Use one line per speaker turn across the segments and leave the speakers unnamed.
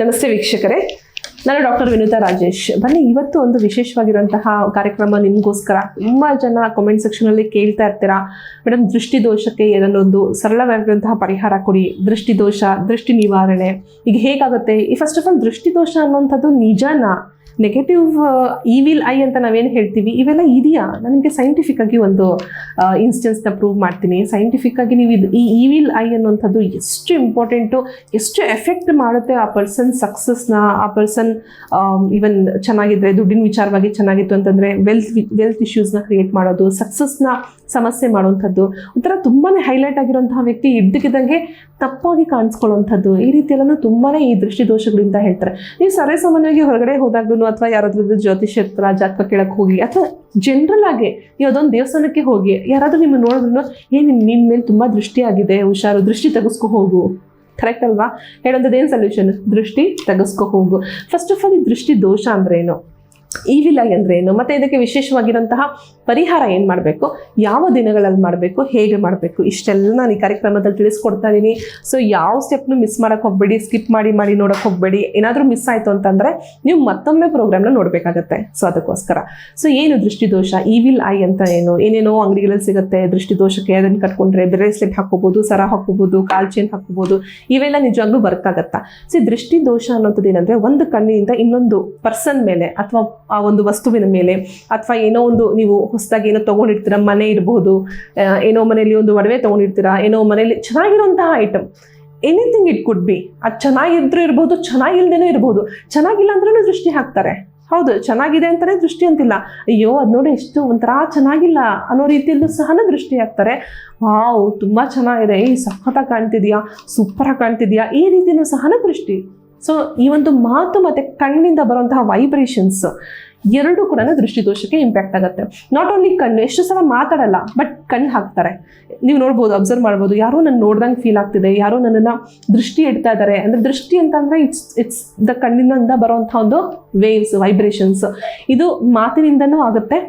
ನಮಸ್ತೆ ವೀಕ್ಷಕರೇ. ನಾನು ಡಾಕ್ಟರ್ ವಿನುತಾ ರಾಜೇಶ್. ಬನ್ನಿ, ಇವತ್ತು ಒಂದು ವಿಶೇಷವಾಗಿರುವಂತಹ ಕಾರ್ಯಕ್ರಮ ನಿಮಗೋಸ್ಕರ. ತುಂಬ ಜನ ಕಾಮೆಂಟ್ ಸೆಕ್ಷನಲ್ಲಿ ಕೇಳ್ತಾ ಇರ್ತೀರಾ. ಮೇಡಮ್ ದೃಷ್ಟಿ ದೋಷಕ್ಕೆ ಏನಾದೊಂದು ಸರಳವಾಗಿರುವಂತಹ ಪರಿಹಾರ ಕೊಡಿ. ದೃಷ್ಟಿ ದೋಷ, ದೃಷ್ಟಿ ನಿವಾರಣೆ. ಈಗ ಹೇಗಾಗುತ್ತೆ? ಈ ಫಸ್ಟ್ ಆಫ್ ಆಲ್ ದೃಷ್ಟಿ ದೋಷ ಅನ್ನುವಂಥದ್ದು ನಿಜನಾ? ನೆಗೆಟಿವ್ ಈವಿಲ್ ಐ ಅಂತ ನಾವೇನು ಹೇಳ್ತೀವಿ? ಇವೆಲ್ಲ ಇದೆಯಾ? ನಾನು ನಿಮಗೆ ಸೈಂಟಿಫಿಕ್ ಆಗಿ ಒಂದು ಇನ್ಸ್ಟೆನ್ಸ್ನ ಪ್ರೂವ್ ಮಾಡ್ತೀನಿ. ಸೈಂಟಿಫಿಕ್ ಆಗಿ ನೀವು ಇದು, ಈ ಈವಿಲ್ ಐ ಅನ್ನುವಂಥದ್ದು ಎಷ್ಟು ಇಂಪಾರ್ಟೆಂಟು ಎಷ್ಟು ಎಫೆಕ್ಟ್ ಮಾಡುತ್ತೆ ಆ ಪರ್ಸನ್ ಸಕ್ಸಸ್ನ ಆ ಪರ್ಸನ್ ಈವನ್ ಚೆನ್ನಾಗಿದ್ರೆ, ದುಡ್ಡಿನ ವಿಚಾರವಾಗಿ ಚೆನ್ನಾಗಿತ್ತು ಅಂತಂದರೆ ವೆಲ್ತ್ ವೆಲ್ತ್ ಇಶ್ಯೂಸ್ನ ಕ್ರಿಯೇಟ್ ಮಾಡೋದು ಸಕ್ಸಸ್ನ ಸಮಸ್ಯೆ ಮಾಡುವಂಥದ್ದು, ಒಂಥರ ತುಂಬಾ ಹೈಲೈಟ್ ಆಗಿರುವಂತಹ ವ್ಯಕ್ತಿ ಇದ್ದಕ್ಕಿದ್ದಂಗೆ ತಪ್ಪಾಗಿ ಕಾಣಿಸ್ಕೊಳ್ಳುವಂಥದ್ದು. ಈ ರೀತಿಯೆಲ್ಲ ತುಂಬಾ ಈ ದೃಷ್ಟಿ ದೋಷಗಳಿಂದ ಹೇಳ್ತಾರೆ. ನೀವು ಸರ್ವೇ ಸಾಮಾನ್ಯವಾಗಿ ಹೊರಗಡೆ ಹೋದಾಗ್ಲೂ ಅಥವಾ ಯಾರಾದ್ರೂ ಜ್ಯೋತಿಷ್ಯ ಹತ್ರ, ಜಾತಕ ಕೇಳಕ್ಕೆ ಹೋಗಿ, ಅಥವಾ ಜನರಲ್ ಆಗಿ ನೀವು ಅದೊಂದು ದೇವಸ್ಥಾನಕ್ಕೆ ಹೋಗಿ, ಯಾರಾದ್ರೂ ನಿಮ್ಮ ನೋಡಿದ್ರು ಏ, ನಿಮ್ ನಿನ್ನ ಮೇಲೆ ತುಂಬ ದೃಷ್ಟಿ ಆಗಿದೆ, ಹುಷಾರು, ದೃಷ್ಟಿ ತೆಗೆಸ್ಕೊ ಹೋಗು. ಕರೆಕ್ಟ್ ಅಲ್ವಾ? ಹೇಳೋಂಥದ್ದು ಏನು ಸೊಲ್ಯೂಷನ್ ದೃಷ್ಟಿ ತೆಗೆಸ್ಕೊ ಹೋಗು. ಫಸ್ಟ್ ಆಫ್ ಆಲ್ ಈ ದೃಷ್ಟಿ ದೋಷ ಅಂದ್ರೆ ಏನು ವಿಲ್ ಐ ಅಂದ್ರೆ ಏನು? ಮತ್ತೆ ಇದಕ್ಕೆ ವಿಶೇಷವಾಗಿರುವಂತಹ ಪರಿಹಾರ ಏನು ಮಾಡಬೇಕು? ಯಾವ ದಿನಗಳಲ್ಲಿ ಮಾಡಬೇಕು? ಹೇಗೆ ಮಾಡಬೇಕು? ಇಷ್ಟೆಲ್ಲ ನಾನು ಈ ಕಾರ್ಯಕ್ರಮದಲ್ಲಿ ತಿಳಿಸ್ಕೊಡ್ತಾ ಇದ್ದೀನಿ ಸೊ ಯಾವ ಸ್ಟೆಪ್ನು ಮಿಸ್ ಮಾಡೋಕೆ ಹೋಗ್ಬೇಡಿ ಸ್ಕಿಪ್ ಮಾಡಿ ಮಾಡಿ ನೋಡೋಕೆ ಹೋಗ್ಬೇಡಿ. ಏನಾದರೂ ಮಿಸ್ ಆಯಿತು ಅಂತಂದರೆ ನೀವು ಮತ್ತೊಮ್ಮೆ ಪ್ರೋಗ್ರಾಮ್ನ ನೋಡಬೇಕಾಗತ್ತೆ. ಸೊ ಅದಕ್ಕೋಸ್ಕರ. ಸೊ ಏನು ದೃಷ್ಟಿದೋಷ? ವಿಲ್ ಐ ಅಂತ ಏನು? ಏನೇನೋ ಅಂಗಡಿಗಳಲ್ಲಿ ಸಿಗುತ್ತೆ. ದೃಷ್ಟಿದೋಷಕ್ಕೆ ಅದನ್ನು ಕಟ್ಕೊಂಡ್ರೆ ಬ್ರೇಸ್ಲೆಟ್ ಹಾಕೋಬೋದು ಸರ ಹಾಕೋಬೋದು ಕಾಲ್ ಚೈನ್ ಹಾಕೋಬೋದು ಇವೆಲ್ಲ ನಿಜವಾಗ್ಲೂ ವರ್ಕ್ ಆಗತ್ತಾ? ಸೊ ದೃಷ್ಟಿ ದೋಷ ಅನ್ನೋಂಥದ್ದು ಏನಂದರೆ ಒಂದು ಕಣ್ಣಿನಿಂದ ಇನ್ನೊಂದು ಪರ್ಸನ್ ಮೇಲೆ ಅಥವಾ ಆ ಒಂದು ವಸ್ತುವಿನ ಮೇಲೆ ಅಥವಾ ಏನೋ ಒಂದು ನೀವು ಹೊಸದಾಗಿ ಏನೋ ತೊಗೊಂಡಿರ್ತೀರ, ಮನೆ ಇರಬಹುದು ಏನೋ ಮನೆಯಲ್ಲಿ ಒಂದು ಒಡವೆ ತೊಗೊಂಡಿರ್ತೀರಾ, ಏನೋ ಮನೆಯಲ್ಲಿ ಚೆನ್ನಾಗಿರುವಂತಹ item anything it could be ಅದು ಚೆನ್ನಾಗಿದ್ರೂ ಇರ್ಬೋದು, ಚೆನ್ನಾಗಿಲ್ದೇನೂ ಇರ್ಬೋದು. ಚೆನ್ನಾಗಿಲ್ಲ ಅಂದ್ರೂ ದೃಷ್ಟಿ ಹಾಕ್ತಾರೆ. ಹೌದು, ಚೆನ್ನಾಗಿದೆ ಅಂತಲೇ ದೃಷ್ಟಿ ಅಂತಿಲ್ಲ. ಅಯ್ಯೋ, ಅದು ನೋಡಿ ಎಷ್ಟು ಒಂಥರ ಚೆನ್ನಾಗಿಲ್ಲ ಅನ್ನೋ ರೀತಿಯಲ್ಲೂ ಸಹ ದೃಷ್ಟಿ ಹಾಕ್ತಾರೆ. ವಾವ್, ತುಂಬ ಚೆನ್ನಾಗಿದೆ. ಏಯ್, ಸಖತ್ತಾಗಿ ಕಾಣ್ತಿದ್ಯಾ? ಸೂಪರಾಗಿ ಕಾಣ್ತಿದ್ಯಾ? ಈ ರೀತಿಯೂ ಸಹ ದೃಷ್ಟಿ. ಸೊ ಈ ಒಂದು ಮಾತು ಮತ್ತು ಕಣ್ಣಿಂದ ಬರುವಂತಹ ವೈಬ್ರೇಷನ್ಸ್ ಎರಡು ಕೂಡ ದೃಷ್ಟಿದೋಷಕ್ಕೆ ಇಂಪ್ಯಾಕ್ಟ್ ಆಗುತ್ತೆ. ನಾಟ್ ಓನ್ಲಿ ಕಣ್ಣು, ಎಷ್ಟು ಸಲ ಮಾತಾಡಲ್ಲ ಬಟ್ ಕಣ್ಣು ಹಾಕ್ತಾರೆ. ನೀವು ನೋಡ್ಬೋದು ಅಬ್ಸರ್ವ್ ಮಾಡ್ಬೋದು, ಯಾರೋ ನನ್ನ ನೋಡ್ದಂಗೆ ಫೀಲ್ ಆಗ್ತಿದೆ, ಯಾರೋ ನನ್ನನ್ನು ದೃಷ್ಟಿ ಇಡ್ತಾ ಇದ್ದಾರೆ ಅಂದರೆ ದೃಷ್ಟಿ ಅಂತ ಅಂದರೆ ಇಟ್ಸ್ ಇಟ್ಸ್ ದ ಕಣ್ಣಿನಿಂದ ಬರುವಂಥ ಒಂದು ವೇವ್ಸ್ ವೈಬ್ರೇಷನ್ಸ್ ಇದು ಮಾತಿನಿಂದನೂ ಆಗುತ್ತೆ.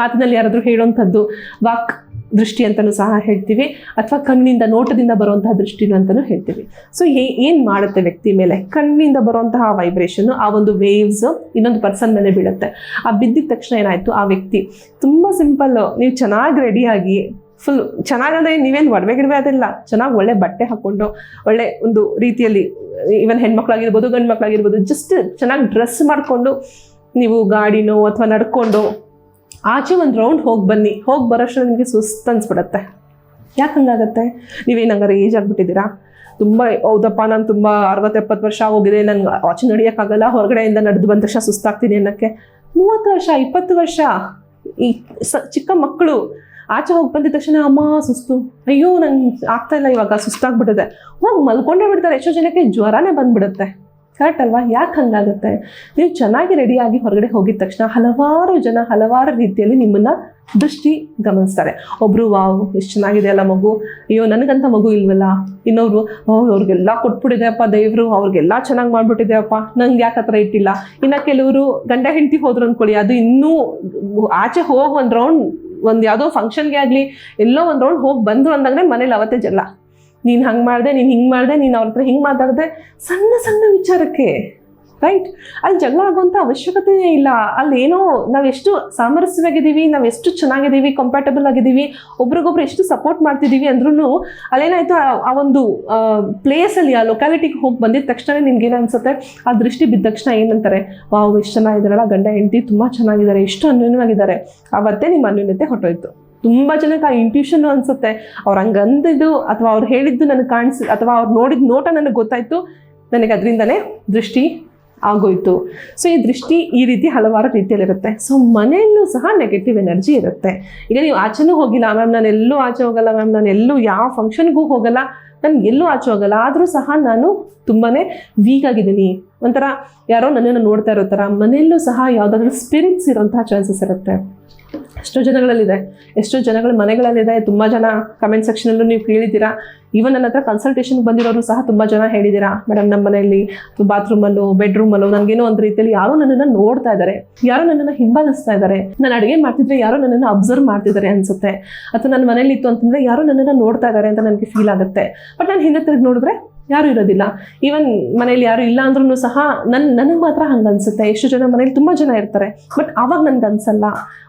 ಮಾತಿನಲ್ಲಿ ಯಾರಾದರೂ ಹೇಳುವಂಥದ್ದು, ವಾಕ್ ದೃಷ್ಟಿ ಅಂತಲೂ ಸಹ ಹೇಳ್ತೀವಿ. ಅಥವಾ ಕಣ್ಣಿನಿಂದ ನೋಟದಿಂದ ಬರುವಂತಹ ದೃಷ್ಟಿನ ಅಂತಲೂ ಹೇಳ್ತೀವಿ. ಸೊ ಏನು ಮಾಡುತ್ತೆ ವ್ಯಕ್ತಿ ಮೇಲೆ? ಕಣ್ಣಿನಿಂದ ಬರುವಂತಹ ವೈಬ್ರೇಷನ್ ಆ ಒಂದು ವೇವ್ಸ್ ಇನ್ನೊಂದು ಪರ್ಸನ್ ಮೇಲೆ ಬೀಳುತ್ತೆ. ಆ ಬಿದ್ದಿದ ತಕ್ಷಣ ಏನಾಯಿತು? ಆ ವ್ಯಕ್ತಿ ತುಂಬ ಸಿಂಪಲ್ ನೀವು ಚೆನ್ನಾಗಿ ರೆಡಿಯಾಗಿ ಫುಲ್ ಚೆನ್ನಾಗಂದ್ರೆ ನೀವೇನು ಒಡವೆ ಗಿಡವೆ ಅದೆಲ್ಲ ಚೆನ್ನಾಗಿ ಒಳ್ಳೆ ಬಟ್ಟೆ ಹಾಕ್ಕೊಂಡು ಒಳ್ಳೆ ಒಂದು ರೀತಿಯಲ್ಲಿ ಈವನ್ ಹೆಣ್ಮಕ್ಳಾಗಿರ್ಬೋದು ಗಂಡು ಮಕ್ಕಳಾಗಿರ್ಬೋದು ಜಸ್ಟ್ ಚೆನ್ನಾಗಿ ಡ್ರೆಸ್ ಮಾಡಿಕೊಂಡು, ನೀವು ಗಾಡಿನೋ ಅಥವಾ ನಡ್ಕೊಂಡು ಆಚೆ ಒಂದು ರೌಂಡ್ ಹೋಗಿ ಬನ್ನಿ. ಹೋಗಿ ಬರೋಷ್ಟು ನಿಮಗೆ ಸುಸ್ತು ಅನಿಸ್ಬಿಡತ್ತೆ. ಯಾಕೆ ಹಂಗಾಗತ್ತೆ? ನೀವೇನು ಹಂಗಾರೆ ಏಜ್ ಆಗಿಬಿಟ್ಟಿದ್ದೀರಾ? ತುಂಬ, ಹೌದಪ್ಪ, ನಾನು ತುಂಬ ಅರವತ್ತು ಎಪ್ಪತ್ತು ವರ್ಷ ಹೋಗಿದೆ ನಂಗೆ ಆಚೆ ನಡೆಯೋಕ್ಕಾಗಲ್ಲ ಹೊರಗಡೆಯಿಂದ ನಡೆದು ಬಂದ ತಕ್ಷಣ ಸುಸ್ತಾಗ್ತೀನಿ ಅನ್ನೋಕ್ಕೆ. ಮೂವತ್ತು ವರ್ಷ, ಇಪ್ಪತ್ತು ವರ್ಷ? ಈ ಸ, ಚಿಕ್ಕ ಮಕ್ಕಳು ಆಚೆ ಹೋಗಿ ಬಂದಿದ ತಕ್ಷಣ ಅಮ್ಮ ಸುಸ್ತು. ಅಯ್ಯೋ, ನಂಗೆ ಇಲ್ಲ ಇವಾಗ. ಸುಸ್ತಾಗ್ಬಿಟ್ಟಿದೆ. ಹೋಗಿ ಮಲ್ಕೊಂಡೇ ಬಿಡ್ತಾರೆ. ಎಷ್ಟೋ ಜನಕ್ಕೆ ಜ್ವರನೇ ಬಂದ್ಬಿಡುತ್ತೆ. ಕರೆಕ್ಟ್ ಅಲ್ವಾ? ಯಾಕೆ ಹಂಗಾಗುತ್ತೆ? ನೀವು ಚೆನ್ನಾಗಿ ರೆಡಿಯಾಗಿ ಹೊರಗಡೆ ಹೋಗಿದ ತಕ್ಷಣ ಹಲವಾರು ಜನ ಹಲವಾರು ರೀತಿಯಲ್ಲಿ ನಿಮ್ಮನ್ನ ದೃಷ್ಟಿ ಗಮನಿಸ್ತಾರೆ. ಒಬ್ರು, ವಾವ್, ಎಷ್ಟು ಚೆನ್ನಾಗಿದೆ ಅಲ್ಲ ಮಗು. ಅಯ್ಯೋ, ನನಗಂತ ಮಗು ಇಲ್ವಲ್ಲ? ಇನ್ನೊಬ್ರು, ಓ, ಅವ್ರಿಗೆಲ್ಲ ಕೊಟ್ಬಿಟ್ಟಿದೆಯಪ್ಪ ದೇವ್ರು. ಅವ್ರಿಗೆಲ್ಲ ಚೆನ್ನಾಗಿ ಮಾಡ್ಬಿಟ್ಟಿದೆಯಪ್ಪ ನಂಗೆ ಯಾಕೆ ಹತ್ರ ಇಟ್ಟಿಲ್ಲ? ಇನ್ನು ಕೆಲವರು ಗಂಡ ಹೆಂಡತಿ ಹೋದ್ರು ಅಂದ್ಕೊಳ್ಳಿ ಅದು ಇನ್ನೂ ಆಚೆ ಹೋಗಿ ಒಂದು ರೌಂಡ್ ಒಂದು ಯಾವುದೋ ಫಂಕ್ಷನ್ಗೆ ಆಗಲಿ, ಎಲ್ಲೋ ಒಂದು ರೌಂಡ್ ಹೋಗಿ ಬಂದ್ರು ಅಂದಾಗಲೇ ಮನೇಲಿ ಅವತ್ತೇ ಜಗಳ. ನೀನು ಹಂಗೆ ಮಾಡಿದೆ, ನೀನು ಹಿಂಗೆ ಮಾಡಿದೆ, ನೀನು ಅವ್ರ ಹತ್ರ ಹಿಂಗೆ ಮಾತಾಡಿದೆ, ಸಣ್ಣ ಸಣ್ಣ ವಿಚಾರಕ್ಕೆ ರೈಟ್ ಅಲ್ಲಿ ಜಗಳ ಆಗುವಂಥ ಅವಶ್ಯಕತೆಯೇ ಇಲ್ಲ. ಅಲ್ಲಿ ಏನೋ ನಾವು ಎಷ್ಟು ಸಾಮರಸ್ಯವಾಗಿದ್ದೀವಿ, ನಾವು ಎಷ್ಟು ಚೆನ್ನಾಗಿದ್ದೀವಿ ಕಂಫರ್ಟಬಲ್ ಆಗಿದ್ದೀವಿ, ಒಬ್ರಿಗೊಬ್ರು ಎಷ್ಟು ಸಪೋರ್ಟ್ ಮಾಡ್ತಿದ್ದೀವಿ ಅಂದ್ರೂ ಅಲ್ಲೇನಾಯಿತು, ಆ- ಒಂದು ಪ್ಲೇಸಲ್ಲಿ ಆ ಲೊಕ್ಯಾಲಿಟಿಗೆ ಹೋಗಿ ಬಂದಿದ ತಕ್ಷಣ ನಿಮ್ಗೆ ಏನು ಅನ್ಸುತ್ತೆ? ಆ ದೃಷ್ಟಿ ಬಿದ್ದ ತಕ್ಷಣ ಏನಂತಾರೆ? ವಾವ್ ಎಷ್ಟು ಚೆನ್ನಾಗಿದ್ದಾರಲ್ಲ, ಗಂಡ, ಹೆಂಡತಿ ತುಂಬ ಚೆನ್ನಾಗಿದ್ದಾರೆ ಎಷ್ಟು ಅನ್ಯೂನ್ಯವಾಗಿದ್ದಾರೆ. ಅವತ್ತೇ ನಿಮ್ಮ ಅನ್ಯೂನ್ಯತೆ ಹೊಟ್ಟೋಯ್ತು ತುಂಬ ಜನಕ್ಕೆ ಆ ಇಂಟ್ಯೂಷನ್ ಅನ್ಸುತ್ತೆ. ಅವ್ರು ಹಂಗೆ ಅಂದಿದ್ದು ಅಥವಾ ಅವ್ರು ಹೇಳಿದ್ದು ನನಗೆ ಕಾಣಿಸ್, ಅಥವಾ ಅವ್ರು ನೋಡಿದ ನೋಟ ನನಗೆ ಗೊತ್ತಾಯಿತು, ನನಗೆ ಅದರಿಂದನೇ ದೃಷ್ಟಿ ಆಗೋಯ್ತು. ಸೊ ಈ ದೃಷ್ಟಿ ಈ ರೀತಿ ಹಲವಾರು ರೀತಿಯಲ್ಲಿರುತ್ತೆ. ಸೊ ಮನೆಯಲ್ಲೂ ಸಹ ನೆಗೆಟಿವ್ ಎನರ್ಜಿ ಇರುತ್ತೆ. ಈಗ ನೀವು ಆಚೆನೂ ಹೋಗಿಲ್ಲ, ಮ್ಯಾಮ್ ನಾನು ಎಲ್ಲೂ ಆಚೆ ಹೋಗಲ್ಲ, ಮ್ಯಾಮ್ ನಾನು ಎಲ್ಲೂ ಯಾವ ಫಂಕ್ಷನ್ಗೂ ಹೋಗಲ್ಲ, ನಾನು ಎಲ್ಲೂ ಆಚೆ ಹೋಗಲ್ಲ, ಆದರೂ ಸಹ ನಾನು ತುಂಬಾ ವೀಕ್ ಆಗಿದ್ದೀನಿ. ಒಂಥರ ಯಾರೋ ನನ್ನನ್ನು ನೋಡ್ತಾ ಇರೋ ಥರ ಮನೆಯಲ್ಲೂ ಸಹ ಯಾವುದಾದ್ರೂ ಸ್ಪಿರಿಟ್ಸ್ ಇರೋಂತಹ ಚಾನ್ಸಸ್ ಇರುತ್ತೆ. ಎಷ್ಟೋ ಜನಗಳಲ್ಲಿದೆ, ಎಷ್ಟೋ ಜನಗಳ ಮನೆಗಳಲ್ಲಿದೆ, ತುಂಬ ಜನ ಕಮೆಂಟ್ ಸೆಕ್ಷನಲ್ಲೂ ನೀವು ಕೇಳಿದ್ದೀರಾ. ಈವನ್ ನನ್ನ ಹತ್ರ ಕನ್ಸಲ್ಟೇಷನ್ಗೆ ಬಂದಿರೋರು ಸಹ ತುಂಬ ಜನ ಹೇಳಿದ್ದೀರಾ. ಮೇಡಮ್ ನಮ್ಮ ಮನೆಯಲ್ಲಿ ಬಾತ್ರೂಮಲ್ಲೋ ಬೆಡ್ರೂಮಲ್ಲೋ ನನಗೇನೋ ಒಂದು ರೀತಿಯಲ್ಲಿ ಯಾರೋ ನನ್ನನ್ನು ನೋಡ್ತಾ ಇದ್ದಾರೆ, ಯಾರೋ ನನ್ನನ್ನು ಹಿಂಬಾಲಿಸ್ತಾ ಇದ್ದಾರೆ. ನಾನು ಅಡುಗೆ ಮಾಡ್ತಿದ್ರೆ ಯಾರೋ ನನ್ನನ್ನು ಅಬ್ಸರ್ವ್ ಮಾಡ್ತಿದ್ದಾರೆ ಅನ್ಸುತ್ತೆ. ಅಥವಾ ನನ್ನ ಮನೇಲಿ ಇತ್ತು ಅಂತಂದರೆ ಯಾರೋ ನನ್ನನ್ನು ನೋಡ್ತಾ ಇದ್ದಾರೆ ಅಂತ ನನಗೆ ಫೀಲ್ ಆಗುತ್ತೆ. ಬಟ್ ನಾನು ಹಿಂದೆ ತಿರುಗಿ ನೋಡಿದ್ರೆ ಯಾರು ಇರೋದಿಲ್ಲ. ಈವನ್ ಮನೇಲಿ ಯಾರು ಇಲ್ಲ ಅಂದ್ರೂ ಸಹ ನನ್, ನನಗೆ ಮಾತ್ರ ಹಂಗೆ ಅನ್ಸುತ್ತೆ. ಎಷ್ಟು ಜನ ಮನೇಲಿ ತುಂಬ ಜನ ಇರ್ತಾರೆ. ಬಟ್ ಆವಾಗ ನನ್ಗೆ ಅನ್ಸಲ್ಲ.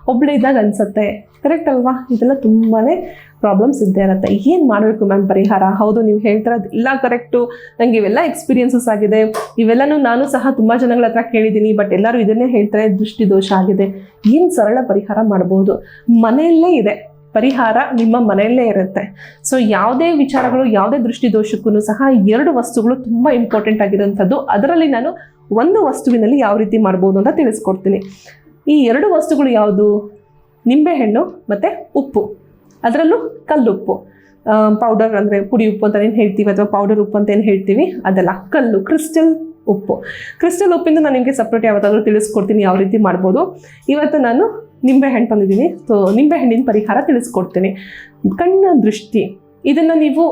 ಒಬ್ಳೆ ಇದ್ದಾಗ ಅನ್ಸುತ್ತೆ. ಕರೆಕ್ಟ್ ಅಲ್ವಾ? ಇದೆಲ್ಲ ತುಂಬಾ ಪ್ರಾಬ್ಲಮ್ಸ್ ಇದ್ದೇ ಇರುತ್ತೆ. ಏನು ಮಾಡಬೇಕು ಮ್ಯಾಮ್ ಪರಿಹಾರ? ಹೌದು, ನೀವು ಹೇಳ್ತಿರೋದು ಇಲ್ಲ ಕರೆಕ್ಟು ನನಗೆ ಇವೆಲ್ಲ ಎಕ್ಸ್ಪೀರಿಯನ್ಸಸ್ ಆಗಿದೆ. ಇವೆಲ್ಲನೂ ನಾನು ಸಹ ತುಂಬ ಜನಗಳ ಹತ್ರ ಕೇಳಿದ್ದೀನಿ. ಬಟ್ ಎಲ್ಲರೂ ಇದನ್ನೇ ಹೇಳ್ತಾರೆ. ದೃಷ್ಟಿ ದೋಷ ಆಗಿದೆ. ಏನು ಸರಳ ಪರಿಹಾರ ಮಾಡ್ಬೋದು? ಮನೆಯಲ್ಲೇ ಇದೆ. ಪರಿಹಾರ ನಿಮ್ಮ ಮನೆಯಲ್ಲೇ ಇರುತ್ತೆ. ಸೊ ಯಾವುದೇ ವಿಚಾರಗಳು, ಯಾವುದೇ ದೃಷ್ಟಿ ದೋಷಕ್ಕೂ ಸಹ ಎರಡು ವಸ್ತುಗಳು ತುಂಬ ಇಂಪಾರ್ಟೆಂಟ್ ಆಗಿರೋಂಥದ್ದು ಅದರಲ್ಲಿ ನಾನು ಒಂದು ವಸ್ತುವಿನಲ್ಲಿ ಯಾವ ರೀತಿ ಮಾಡ್ಬೋದು ಅಂತ ತಿಳಿಸ್ಕೊಡ್ತೀನಿ. ಈ ಎರಡು ವಸ್ತುಗಳು ಯಾವುದು? ನಿಂಬೆಹಣ್ಣು ಮತ್ತು ಉಪ್ಪು. ಅದರಲ್ಲೂ ಕಲ್ಲುಪ್ಪು. ಪೌಡರ್ ಅಂದರೆ ಪುಡಿ ಉಪ್ಪು ಅಂತ ಏನು ಹೇಳ್ತೀವಿ ಅಥವಾ ಪೌಡರ್ ಉಪ್ಪು ಅಂತ ಏನು ಹೇಳ್ತೀವಿ? ಅದೆಲ್ಲ, ಕಲ್ಲು ಕ್ರಿಸ್ಟಲ್ ಉಪ್ಪು. ಕ್ರಿಸ್ಟಲ್ ಉಪ್ಪಿಂದ ನಾನು ನಿಮಗೆ ಸಪ್ರೇಟ್ ಯಾವತ್ತಾದರೂ ತಿಳಿಸ್ಕೊಡ್ತೀನಿ ಯಾವ ರೀತಿ ಮಾಡ್ಬೋದು. ಇವತ್ತು ನಾನು ನಿಂಬೆಹಣ್ಣು ತಂದಿದ್ದೀನಿ. ಸೊ ನಿಂಬೆಹಣ್ಣಿನ ಪರಿಹಾರ ತಿಳಿಸ್ಕೊಡ್ತೀನಿ. ಕಣ್ಣ ದೃಷ್ಟಿ. ಇದನ್ನು ನೀವು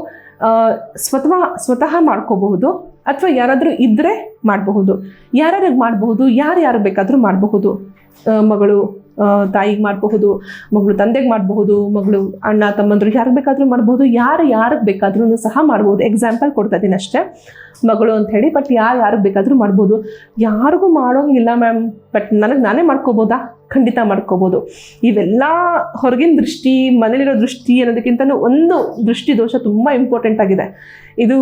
ಸ್ವತಃ ಸ್ವತಃ ಮಾಡ್ಕೋಬಹುದು ಅಥವಾ ಯಾರಾದರೂ ಇದ್ದರೆ ಮಾಡಬಹುದು. ಯಾರ್ಯಾರಿಗೆ ಮಾಡಬಹುದು ಯಾರು ಬೇಕಾದರೂ ಮಾಡಬಹುದು. ಮಗಳು ತಾಯಿಗೆ ಮಾಡಬಹುದು, ಮಗಳು ತಂದೆಗೆ ಮಾಡಬಹುದು, ಮಗಳು ಅಣ್ಣ ತಮ್ಮಂದ್ರು ಯಾರಿಗೆ ಬೇಕಾದರೂ ಮಾಡಬಹುದು, ಯಾರು ಯಾರಿಗೆ ಬೇಕಾದ್ರೂ ಸಹ ಮಾಡ್ಬೋದು ಎಕ್ಸಾಂಪಲ್ ಕೊಡ್ತಾ ಇದ್ದೀನಿ ಅಷ್ಟೇ. ಮಗಳು ಅಂತ ಹೇಳಿ ಬಟ್ ಯಾರು ಯಾರಿಗೆ ಬೇಕಾದರೂ ಮಾಡ್ಬೋದು ಯಾರಿಗೂ ಮಾಡೋಂಗಿಲ್ಲ ಮ್ಯಾಮ್ ಬಟ್ ನನಗೆ ನಾನೇ ಮಾಡ್ಕೋಬೋದಾ? ಖಂಡಿತ ಮಾಡ್ಕೋಬೋದು. ಇವೆಲ್ಲ ಹೊರಗಿನ ದೃಷ್ಟಿ, ಮನೇಲಿರೋ ದೃಷ್ಟಿ ಅನ್ನೋದಕ್ಕಿಂತ ಒಂದು ದೃಷ್ಟಿ ದೋಷ ತುಂಬ ಇಂಪಾರ್ಟೆಂಟ್ ಆಗಿದೆ. ಇದು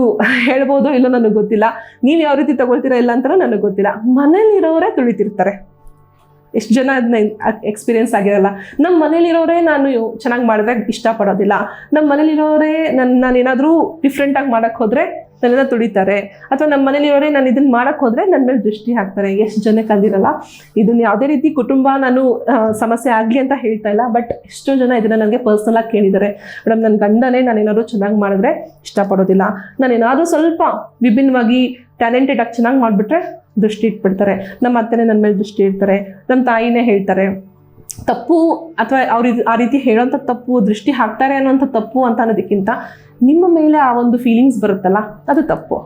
ಹೇಳ್ಬೋದು ಇಲ್ಲೋ ನನಗೆ ಗೊತ್ತಿಲ್ಲ. ನೀವು ಯಾವ ರೀತಿ ತಗೊಳ್ತೀರಾ ಇಲ್ಲ ಅಂತಲೂ ನನಗೆ ಗೊತ್ತಿಲ್ಲ. ಮನೇಲಿರೋರೇ ತುಳಿತಿರ್ತಾರೆ. ಎಷ್ಟು ಜನ ಅದನ್ನ ಎಕ್ಸ್ಪೀರಿಯನ್ಸ್ ಆಗಿರಲ್ಲ. ನಮ್ಮ ಮನೇಲಿರೋರೇ ನಾನು ಚೆನ್ನಾಗಿ ಮಾಡಿದ್ರೆ ಇಷ್ಟಪಡೋದಿಲ್ಲ. ನಮ್ಮ ಮನೇಲಿರೋರೇ ನನ್ನ ನಾನು ಏನಾದರೂ ಡಿಫ್ರೆಂಟಾಗಿ ಮಾಡೋಕ್ಕೆ ಹೋದರೆ ನನ್ನೆಲ್ಲ ತುಡಿತಾರೆ. ಅಥವಾ ನಮ್ಮ ಮನೇಲಿರೋರೇ ನಾನು ಇದನ್ನ ಮಾಡೋಕ್ಕೆ ಹೋದರೆ ನನ್ನ ಮೇಲೆ ದೃಷ್ಟಿ ಹಾಕ್ತಾರೆ. ಎಷ್ಟು ಜನಕ್ಕೆ ಅಂದಿರಲ್ಲ ಇದನ್ನು ಯಾವುದೇ ರೀತಿ ಕುಟುಂಬ ನಾನು ಸಮಸ್ಯೆ ಆಗಲಿ ಅಂತ ಹೇಳ್ತಾ ಇಲ್ಲ ಬಟ್ ಎಷ್ಟೋ ಜನ ಇದನ್ನು ನನಗೆ ಪರ್ಸ್ನಲಾಗಿ ಕೇಳಿದ್ದಾರೆ. ಮೇಡಮ್ ನನ್ನ ಗಂಡನೇ ನಾನು ಏನಾದರೂ ಚೆನ್ನಾಗಿ ಮಾಡಿದ್ರೆ ಇಷ್ಟಪಡೋದಿಲ್ಲ. ನಾನು ಏನಾದರೂ ಸ್ವಲ್ಪ ವಿಭಿನ್ನವಾಗಿ ಟ್ಯಾಲೆಂಟೆಡ್ ಆಗಿ ಚೆನ್ನಾಗಿ ಮಾಡಿಬಿಟ್ರೆ ದೃಷ್ಟಿ ಇಟ್ಬಿಡ್ತಾರೆ. ನಮ್ಮ ಅತ್ತೆನೇ ನನ್ನ ಮೇಲೆ ದೃಷ್ಟಿ ಇಡ್ತಾರೆ. ನಮ್ಮ ತಾಯಿನೇ ಹೇಳ್ತಾರೆ. ತಪ್ಪು ಅಥವಾ ಅವ್ರು ಆ ರೀತಿ ಹೇಳೋಂಥ ತಪ್ಪು, ದೃಷ್ಟಿ ಹಾಕ್ತಾರೆ ಅನ್ನೋಂಥ ತಪ್ಪು ಅಂತ ಅನ್ನೋದಕ್ಕಿಂತ ನಿಮ್ಮ ಮೇಲೆ ಆ ಒಂದು ಫೀಲಿಂಗ್ಸ್ ಬರುತ್ತಲ್ಲ, ಅದು ತಪ್ಪು.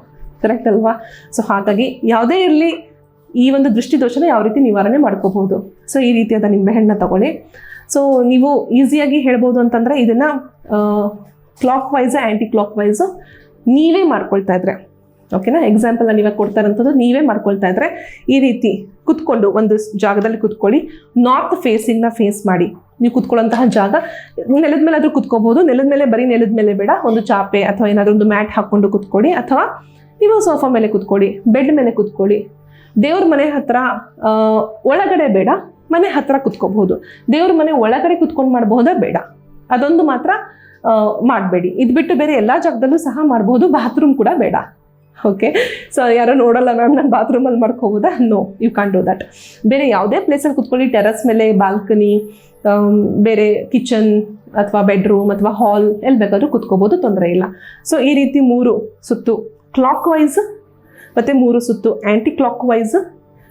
ಕರೆಕ್ಟ್ ಅಲ್ವಾ? ಸೊ ಹಾಗಾಗಿ ಯಾವುದೇ ಇರಲಿ ಈ ಒಂದು ದೃಷ್ಟಿ ದೋಷನ ಯಾವ ರೀತಿ ನಿವಾರಣೆ ಮಾಡ್ಕೋಬಹುದು. ಸೊ ಈ ರೀತಿಯಾದ ನಿಂಬೆಹಣ್ಣನ್ನ ತಗೊಳ್ಳಿ. ಸೊ ನೀವು ಈಸಿಯಾಗಿ ಹೇಳ್ಬೋದು ಅಂತಂದರೆ ಇದನ್ನು ಕ್ಲಾಕ್ ವೈಸ್ ಆ್ಯಂಟಿ ಕ್ಲಾಕ್ ವೈಸು ನೀವೇ ಮಾಡ್ಕೊಳ್ತಾ ಇದ್ರೆ. ಓಕೆನಾ ಎಕ್ಸಾಂಪಲ್ ನಾನು ಇವಾಗ ಕೊಡ್ತಾ ನೀವೇ ಮಾಡ್ಕೊಳ್ತಾ ಇದ್ರೆ ಈ ರೀತಿ ಕುತ್ಕೊಂಡು ಒಂದು ಜಾಗದಲ್ಲಿ ಕುತ್ಕೊಳ್ಳಿ. ನಾರ್ತ್ ಫೇಸಿಂಗ್ನ ಫೇಸ್ ಮಾಡಿ. ನೀವು ಕುತ್ಕೊಳ್ಳೋಂತಹ ಜಾಗ, ನೆಲದ ಮೇಲೆ ಆದರೂ ಕುತ್ಕೋಬಹುದು ನೆಲದ ಮೇಲೆ ಬರೀ ನೆಲದ ಮೇಲೆ ಬೇಡ. ಒಂದು ಚಾಪೆ ಅಥವಾ ಏನಾದರೂ ಒಂದು ಮ್ಯಾಟ್ ಹಾಕ್ಕೊಂಡು ಕುತ್ಕೊಳ್ಳಿ. ಅಥವಾ ನೀವು ಸೋಫಾ ಮೇಲೆ ಕುತ್ಕೊಳ್ಳಿ. ಬೆಡ್ ಮೇಲೆ ಕುತ್ಕೊಳ್ಳಿ. ದೇವ್ರ ಮನೆ ಹತ್ರ ಒಳಗಡೆ ಬೇಡ. ಮನೆ ಹತ್ರ ಕುತ್ಕೋಬಹುದು. ದೇವ್ರ ಮನೆ ಒಳಗಡೆ ಕುತ್ಕೊಂಡು ಮಾಡಬಹುದಾ? ಬೇಡ. ಅದೊಂದು ಮಾತ್ರ ಮಾಡಬೇಡಿ. ಇದು ಬಿಟ್ಟು ಬೇರೆ ಎಲ್ಲ ಜಾಗದಲ್ಲೂ ಸಹ ಮಾಡಬಹುದು. ಬಾತ್ರೂಮ್ ಕೂಡ ಬೇಡ. ಓಕೆ ಸೊ ಯಾರೋ ನೋಡಲ್ಲ ಮ್ಯಾಮ್ ನಾನು ಬಾತ್ರೂಮಲ್ಲಿ ಮಾಡ್ಕೋಬೋದಾ no you can do that ಬೇರೆ ಯಾವುದೇ ಪ್ಲೇಸಲ್ಲಿ ಕುತ್ಕೊಳ್ಳಿ ಟೆರಸ್ ಮೇಲೆ ಬಾಲ್ಕನಿ ಬೇರೆ ಕಿಚನ್ ಅಥವಾ ಬೆಡ್ರೂಮ್ ಅಥವಾ ಹಾಲ್ ಎಲ್ಲಿ ಬೇಕಾದರೂ ಕುತ್ಕೋಬೋದು ತೊಂದರೆ ಇಲ್ಲ. ಸೊ ಈ ರೀತಿ ಮೂರು ಸುತ್ತು ಕ್ಲಾಕ್ ವೈಸ್ ಮತ್ತು ಮೂರು ಸುತ್ತು ಆ್ಯಂಟಿ ಕ್ಲಾಕ್ ವೈಸ್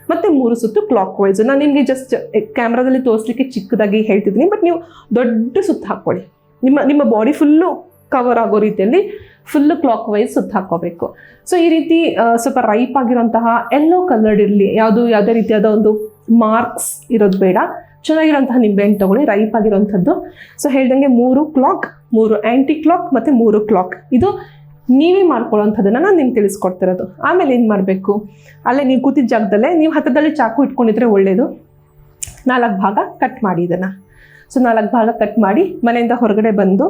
ಮತ್ತು ಮೂರು ಸುತ್ತು ಕ್ಲಾಕ್ ವೈಸ್ ನಾನು ನಿಮಗೆ ಜಸ್ಟ್ ಕ್ಯಾಮ್ರಾದಲ್ಲಿ ತೋರಿಸ್ಲಿಕ್ಕೆ ಚಿಕ್ಕದಾಗಿ ಹೇಳ್ತಿದ್ದೀನಿ ಬಟ್ ನೀವು ದೊಡ್ಡ ಸುತ್ತು ಹಾಕ್ಕೊಳ್ಳಿ. ನಿಮ್ಮ ನಿಮ್ಮ ಬಾಡಿ ಫುಲ್ಲು ಕವರ್ ಆಗೋ ರೀತಿಯಲ್ಲಿ ಫುಲ್ ಕ್ಲಾಕ್ ವೈಸ್ ಸುತ್ತ ಹಾಕೋಬೇಕು ಸೊ ಈ ರೀತಿ ಸ್ವಲ್ಪ ರೈಪ್ ಆಗಿರೋಂತಹ ಎಲ್ಲೋ ಕಲರ್ಡ್ ಇರಲಿ, ಯಾವುದು, ಯಾವುದೇ ರೀತಿಯಾದ ಒಂದು ಮಾರ್ಕ್ಸ್ ಇರೋದು ಬೇಡ. ಚೆನ್ನಾಗಿರೋಂತಹ ನಿಂಬೆಹಣ್ಣು ತಗೊಳ್ಳಿ ರೈಪ್ ಆಗಿರೋಂಥದ್ದು ಸೊ ಹೇಳ್ದಂಗೆ ಮೂರು ಕ್ಲಾಕ್ ಮೂರು ಆ್ಯಂಟಿ ಕ್ಲಾಕ್ ಮತ್ತು ಮೂರು ಕ್ಲಾಕ್ ಇದು ನೀವೇ ಮಾಡ್ಕೊಳ್ಳೋಂಥದ್ದನ್ನು ನಾನು ನಿಮ್ಗೆ ತಿಳಿಸ್ಕೊಡ್ತಿರೋದು. ಆಮೇಲೆ ಏನು ಮಾಡಬೇಕು? ಅಲ್ಲೇ ನೀವು ಕೂತಿದ್ದ ಜಾಗದಲ್ಲೇ ನೀವು ಹತ್ತಿರದಲ್ಲಿ ಚಾಕು ಇಟ್ಕೊಂಡಿದ್ರೆ ಒಳ್ಳೆಯದು ನಾಲ್ಕು ಭಾಗ ಕಟ್ ಮಾಡಿ ಇದನ್ನು. ಸೊ ನಾಲ್ಕು ಭಾಗ ಕಟ್ ಮಾಡಿ ಮನೆಯಿಂದ ಹೊರಗಡೆ ಬಂದು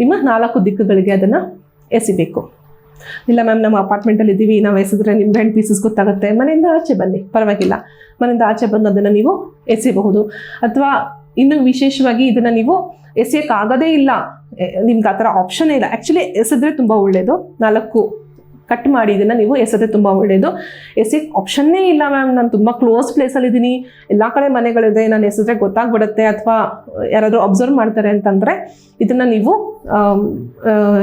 ನಿಮ್ಮ ನಾಲ್ಕು ದಿಕ್ಕುಗಳಿಗೆ ಅದನ್ನು ಎಸಿಬೇಕು. ಇಲ್ಲ ಮ್ಯಾಮ್, ನಮ್ಮ ಅಪಾರ್ಟ್ಮೆಂಟಲ್ಲಿ ಇದ್ದೀವಿ ನಾವು ಎಸೆದ್ರೆ ನಿಂಬೆಹಣ್ಣು ಪೀಸಸ್ ಗೊತ್ತಾಗುತ್ತೆ. ಮನೆಯಿಂದ ಆಚೆ ಬನ್ನಿ, ಪರವಾಗಿಲ್ಲ. ಮನೆಯಿಂದ ಆಚೆ ಬಂದು ಅದನ್ನು ನೀವು ಎಸೆಯಬಹುದು ಅಥವಾ ಇನ್ನು ವಿಶೇಷವಾಗಿ ಇದನ್ನು ನೀವು ಎಸೆಯೋಕ್ಕಾಗೋದೇ ಇಲ್ಲ. ನಿಮ್ಗೆ ಆ ಥರ ಆಪ್ಷನೇ ಇಲ್ಲ. ಆ್ಯಕ್ಚುಲಿ ಎಸೆದ್ರೆ ತುಂಬ ಒಳ್ಳೆಯದು ನಾಲ್ಕು ಕಟ್ ಮಾಡಿ ಇದನ್ನು ನೀವು ಎಸೆದ್ರೆ ತುಂಬ ಒಳ್ಳೆಯದು ಎಸೆಕ್ ಆಪ್ಷನ್ನೇ ಇಲ್ಲ ಮ್ಯಾಮ್ ನಾನು ತುಂಬ ಕ್ಲೋಸ್ ಪ್ಲೇಸಲ್ಲಿದ್ದೀನಿ ಎಲ್ಲ ಕಡೆ ಮನೆಗಳಿದೆ, ನಾನು ಎಸೆದ್ರೆ ಗೊತ್ತಾಗ್ಬಿಡುತ್ತೆ, ಅಥವಾ ಯಾರಾದರೂ ಅಬ್ಸರ್ವ್ ಮಾಡ್ತಾರೆ ಅಂತಂದರೆ, ಇದನ್ನು ನೀವು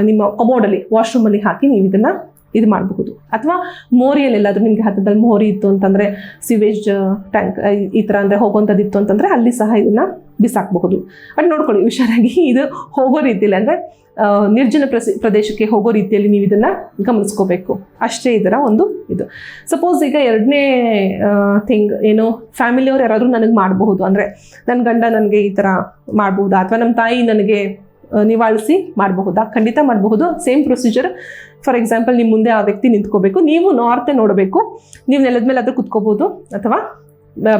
ನಿಮ್ಮ ಕಬೋರ್ಡಲ್ಲಿ ವಾಶ್ರೂಮಲ್ಲಿ ಹಾಕಿ ನೀವು ಇದನ್ನು ಇದು ಮಾಡಬಹುದು. ಅಥವಾ ಮೋರಿಯಲ್ಲಿ ಎಲ್ಲಾದರೂ ನಿಮಗೆ ಹತ್ತದಲ್ಲಿ ಮೋರಿ ಇತ್ತು ಅಂತಂದರೆ ಸಿವೇಜ್ ಟ್ಯಾಂಕ್ ಈ ಥರ ಅಂದರೆ ಹೋಗುವಂಥದ್ದು ಇತ್ತು ಅಂತಂದರೆ ಅಲ್ಲಿ ಸಹ ಇದನ್ನು ಬಿಸಾಕಬಹುದು. ಬಟ್ ನೋಡ್ಕೊಳ್ಳಿ, ಹುಷಾರಾಗಿ ಇದು ಹೋಗೋ ರೀತಿಯಲ್ಲಿ ಅಂದರೆ ನಿರ್ಜನ ಪ್ರದೇಶಕ್ಕೆ ಹೋಗೋ ರೀತಿಯಲ್ಲಿ ನೀವು ಇದನ್ನ ಗಮನಿಸ್ಕೋಬೇಕು. ಅಷ್ಟೇ ಇದರ ಒಂದು ಇದು. ಸಪೋಸ್ ಈಗ ಎರಡನೇ ಥಿಂಗ್ ಏನು ಫ್ಯಾಮಿಲಿಯವ್ರು ಯಾರಾದರೂ ನನಗೆ ಮಾಡಬಹುದು. ಅಂದರೆ ನನ್ನ ಗಂಡ ನನಗೆ ಈ ಥರ ಮಾಡ್ಬೋದಾ ಅಥವಾ ನಮ್ಮ ತಾಯಿ ನನಗೆ ನಿವಾಳಿಸಿ ಮಾಡಬಹುದಾ. ಖಂಡಿತ ಮಾಡಬಹುದು. ಸೇಮ್ ಪ್ರೊಸೀಜರ್ ಫಾರ್ ಎಕ್ಸಾಂಪಲ್ ನಿಮ್ಮ ಮುಂದೆ ಆ ವ್ಯಕ್ತಿ ನಿಂತ್ಕೋಬೇಕು. ನೀವು ನಾರ್ತೆ ನೋಡಬೇಕು. ನೀವು ನೆಲದ ಮೇಲೆ ಆದರೂ ಕುತ್ಕೋಬಹುದು. ಅಥವಾ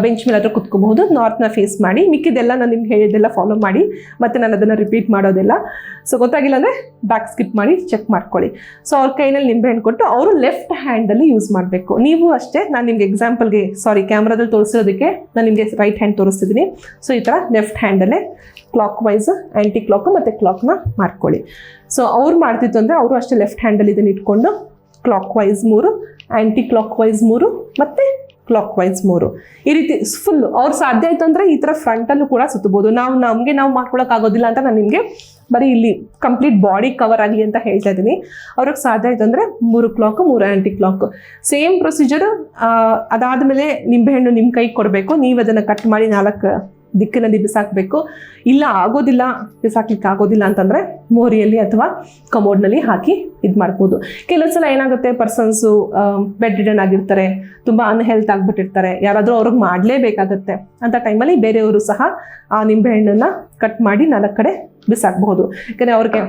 ಬೆಂಚ್ ಮೇಲೆ ಹತ್ರ ಕುತ್ಕೋಬಹುದು. ನಾರ್ತ್ನ ಫೇಸ್ ಮಾಡಿ, ಮಿಕ್ಕಿದೆಲ್ಲ ನಾನು ನಿಮ್ಗೆ ಹೇಳಿದ್ದೆಲ್ಲ ಫಾಲೋ ಮಾಡಿ, ಮತ್ತು ನಾನು ಅದನ್ನು ರಿಪೀಟ್ ಮಾಡೋದಿಲ್ಲ. ಸೊ ಗೊತ್ತಾಗಿಲ್ಲ ಅಂದರೆ ಬ್ಯಾಕ್ ಸ್ಕಿಪ್ ಮಾಡಿ ಚೆಕ್ ಮಾಡ್ಕೊಳ್ಳಿ. ಸೊ ಅವ್ರ ಕೈನಲ್ಲಿ ನಿಂಬೆಹಣ್ಣು ಕೊಟ್ಟು ಅವರು ಲೆಫ್ಟ್ ಹ್ಯಾಂಡಲ್ಲಿ ಯೂಸ್ ಮಾಡಬೇಕು. ನೀವು ಅಷ್ಟೇ, ನಾನು ನಿಮಗೆ ಎಕ್ಸಾಂಪಲ್ಗೆ ಸಾರಿ ಕ್ಯಾಮ್ರಾದಲ್ಲಿ ತೋರಿಸೋದಕ್ಕೆ ನಾನು ನಿಮಗೆ ರೈಟ್ ಹ್ಯಾಂಡ್ ತೋರಿಸ್ತಿದ್ದೀನಿ ಸೊ ಈ ಥರ ಲೆಫ್ಟ್ ಹ್ಯಾಂಡಲ್ಲೇ ಕ್ಲಾಕ್ ವೈಸ್ ಆ್ಯಂಟಿ ಕ್ಲಾಕ್ ಮತ್ತು ಕ್ಲಾಕ್ನ ಮಾಡ್ಕೊಳ್ಳಿ. ಸೊ ಅವ್ರು ಮಾಡ್ತಿತ್ತು ಅಂದರೆ ಅವರು ಅಷ್ಟೇ ಲೆಫ್ಟ್ ಹ್ಯಾಂಡಲ್ಲಿ ಇದನ್ನು ಇಟ್ಕೊಂಡು ಕ್ಲಾಕ್ ವೈಸ್ ಮೂರು ಆ್ಯಂಟಿ ಕ್ಲಾಕ್ ವೈಸ್ ಮೂರು, ಮತ್ತು ಕ್ಲಾಕ್ ವೈಸ್ ಮೂರು. ಈ ರೀತಿ ಫುಲ್ ಅವ್ರು ಸಾಧ್ಯ ಆಯ್ತು ಅಂದರೆ ಈ ಥರ ಫ್ರಂಟಲ್ಲೂ ಕೂಡ ಸುತ್ತಬಹುದು. ನಾವು ನಮಗೆ ನಾವು ಮಾಡ್ಕೊಳಕ್ಕಾಗೋದಿಲ್ಲ ಅಂತ ನಾನು ನಿಮಗೆ ಬರೀ ಇಲ್ಲಿ ಕಂಪ್ಲೀಟ್ ಬಾಡಿ ಕವರ್ ಆಗಲಿ ಅಂತ ಹೇಳ್ತಾ ಇದ್ದೀನಿ ಅವ್ರಿಗೆ ಸಾಧ್ಯ ಆಯಿತು ಅಂದರೆ ಮೂರು ಕ್ಲಾಕು ಮೂರು ಆ್ಯಂಟಿ ಕ್ಲಾಕ್ ಸೇಮ್ ಪ್ರೊಸೀಜರ್ ಅದಾದಮೇಲೆ ನಿಂಬೆಹಣ್ಣು ನಿಮ್ಮ ಕೈಗೆ ಕೊಡಬೇಕು. ನೀವು ಅದನ್ನು ಕಟ್ ಮಾಡಿ ನಾಲ್ಕು ದಿಕ್ಕಿನಲ್ಲಿ ಬಿಸಾಕಬೇಕು. ಇಲ್ಲ, ಆಗೋದಿಲ್ಲ, ಬಿಸಾಕ್ಲಿಕ್ಕೆ ಆಗೋದಿಲ್ಲ ಅಂತಂದರೆ ಮೋರಿಯಲ್ಲಿ ಅಥವಾ ಕಮೋಡ್ನಲ್ಲಿ ಹಾಕಿ ಇದು ಮಾಡ್ಬೋದು. ಕೆಲವೊಂದು ಸಲ ಏನಾಗುತ್ತೆ ಪರ್ಸನ್ಸು ಬೆಡ್ ರಿಡನ್ ಆಗಿರ್ತಾರೆ, ತುಂಬ ಅನ್ಹೆಲ್ತ್ ಆಗಿಬಿಟ್ಟಿರ್ತಾರೆ, ಯಾರಾದರೂ ಅವ್ರಿಗೆ ಮಾಡಲೇಬೇಕಾಗತ್ತೆ ಅಂತ ಟೈಮಲ್ಲಿ ಬೇರೆಯವರು ಸಹ ಆ ನಿಂಬೆಹಣ್ಣನ್ನು ಕಟ್ ಮಾಡಿ ನಾಲ್ಕು ಕಡೆ ಬಿಸಾಕಬಹುದು. ಯಾಕಂದರೆ ಅವ್ರಿಗೆ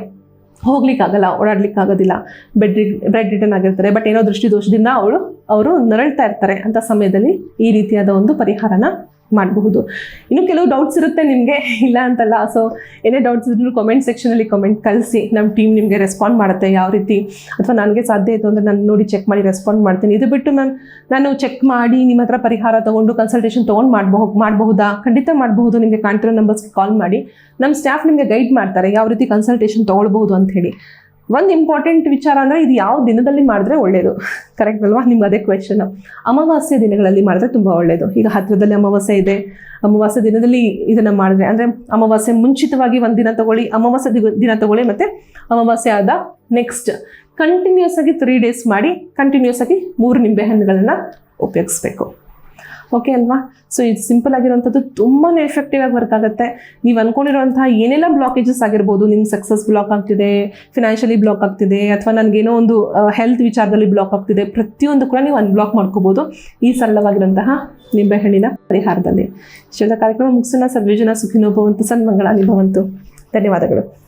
ಹೋಗ್ಲಿಕ್ಕಾಗಲ್ಲ, ಓಡಾಡ್ಲಿಕ್ಕಾಗೋದಿಲ್ಲ ಬೆಡ್ ಬೆಡ್ ರಿಟರ್ನ್ ಆಗಿರ್ತಾರೆ ಬಟ್ ಏನೋ ದೃಷ್ಟಿದೋಷದಿಂದ ಅವಳು, ಅವರು ನರಳ್ತಾ ಇರ್ತಾರೆ ಅಂತ ಸಮಯದಲ್ಲಿ ಈ ರೀತಿಯಾದ ಒಂದು ಪರಿಹಾರನ ಮಾಡಬಹುದು. ಇನ್ನು ಕೆಲವು ಡೌಟ್ಸ್ ಇರುತ್ತೆ ನಿಮಗೆ, ಇಲ್ಲ ಅಂತಲ್ಲ. ಸೊ ಏನೇ ಡೌಟ್ಸ್ ಇದ್ರೂ ಕಮೆಂಟ್ ಸೆಕ್ಷನಲ್ಲಿ ಕಮೆಂಟ್ ಕಳಿಸಿ. ನಮ್ಮ ಟೀಮ್ ನಿಮಗೆ ರೆಸ್ಪಾಂಡ್ ಮಾಡುತ್ತೆ ಯಾವ ರೀತಿ, ಅಥವಾ ನನಗೆ ಸಾಧ್ಯ ಆಯಿತು ಅಂದರೆ ನಾನು ನೋಡಿ ಚೆಕ್ ಮಾಡಿ ರೆಸ್ಪಾಂಡ್ ಮಾಡ್ತೀನಿ. ಇದು ಬಿಟ್ಟು ಮ್ಯಾಮ್, ನಾನು ಚೆಕ್ ಮಾಡಿ ನಿಮ್ಮ ಹತ್ರ ಪರಿಹಾರ ತೊಗೊಂಡು ಕನ್ಸಲ್ಟೇಷನ್ ತೊಗೊಂಡು ಮಾಡಬಹುದು ಮಾಡಬಹುದಾ? ಖಂಡಿತ ಮಾಡಬಹುದು. ನಿಮಗೆ ಕಾಣ್ತಿರೋ ನಂಬರ್ಸ್ಗೆ ಕಾಲ್ ಮಾಡಿ. ನಮ್ಮ ಸ್ಟಾಫ್ ನಿಮಗೆ ಗೈಡ್ ಮಾಡ್ತಾರೆ ಯಾವ ರೀತಿ ಕನ್ಸಲ್ಟೇಷನ್ ತೊಗೊಳ್ಬಹುದು ಅಂತ ಹೇಳಿ. ಒಂದು ಇಂಪಾರ್ಟೆಂಟ್ ವಿಚಾರ ಅಂದರೆ ಇದು ಯಾವ ದಿನದಲ್ಲಿ ಮಾಡಿದ್ರೆ ಒಳ್ಳೆಯದು ಕರೆಕ್ಟ್ ಅಲ್ವಾ? ನಿಮ್ಗೆ ಅದೇ ಕ್ವೆಶನ್ ಅಮಾವಾಸ್ಯೆ ದಿನಗಳಲ್ಲಿ ಮಾಡಿದ್ರೆ ತುಂಬ ಒಳ್ಳೆಯದು ಈಗ ಹತ್ತಿರದಲ್ಲಿ ಅಮಾವಾಸ್ಯೆ ಇದೆ. ಅಮಾವಾಸ್ಯ ದಿನದಲ್ಲಿ ಇದನ್ನು ಮಾಡಿದ್ರೆ, ಅಂದರೆ ಅಮಾವಾಸ್ಯೆ ಮುಂಚಿತವಾಗಿ ಒಂದು ದಿನ ತಗೊಳ್ಳಿ, ಅಮಾವಾಸ್ಯೆ ದಿನ ತಗೊಳ್ಳಿ ಮತ್ತು ಅಮಾವಾಸ್ಯೆ ಆದ ನೆಕ್ಸ್ಟ್ ಕಂಟಿನ್ಯೂಸ್ ಆಗಿ ತ್ರೀ ಡೇಸ್ ಮಾಡಿ ಕಂಟಿನ್ಯೂಸ್ ಆಗಿ ಮೂರು ನಿಂಬೆಹಣ್ಣುಗಳನ್ನು ಉಪಯೋಗಿಸ್ಬೇಕು. ಓಕೆ ಅಲ್ವಾ? ಸೊ ಇದು ಸಿಂಪಲ್ ಆಗಿರುವಂಥದ್ದು ತುಂಬಾ ಎಫೆಕ್ಟಿವ್ ಆಗಿ ವರ್ಕ್ ಆಗುತ್ತೆ. ನೀವು ಅನ್ಕೊಂಡಿರುವಂತಹ ಏನೆಲ್ಲ ಬ್ಲಾಕೇಜಸ್ ಆಗಿರ್ಬೋದು ನಿಮ್ಮ ಸಕ್ಸಸ್ ಬ್ಲಾಕ್ ಆಗ್ತಿದೆ ಫಿನಾನ್ಷಿಯಲಿ ಬ್ಲಾಕ್ ಆಗ್ತಿದೆ, ಅಥವಾ ನನಗೇನೋ ಒಂದು ಹೆಲ್ತ್ ವಿಚಾರದಲ್ಲಿ ಬ್ಲಾಕ್ ಆಗ್ತಿದೆ, ಪ್ರತಿಯೊಂದು ಕೂಡ ನೀವು ಅನ್ಬ್ಲಾಕ್ ಮಾಡ್ಕೋಬೋದು. ಈ ಸರಳವಾಗಿರುವಂತಹ ನಿಂಬೆಹಣ್ಣಿನ ಪರಿಹಾರದಲ್ಲಿ. ಶಿವದ ಕಾರ್ಯಕ್ರಮ ಮುಗಿಸೋಣ. ಸರ್ವೇಜನ ಸುಖಿನೋಭವಂತು ಸನ್ಮಂಗಳ ಅನುಭವಂತು ಧನ್ಯವಾದಗಳು.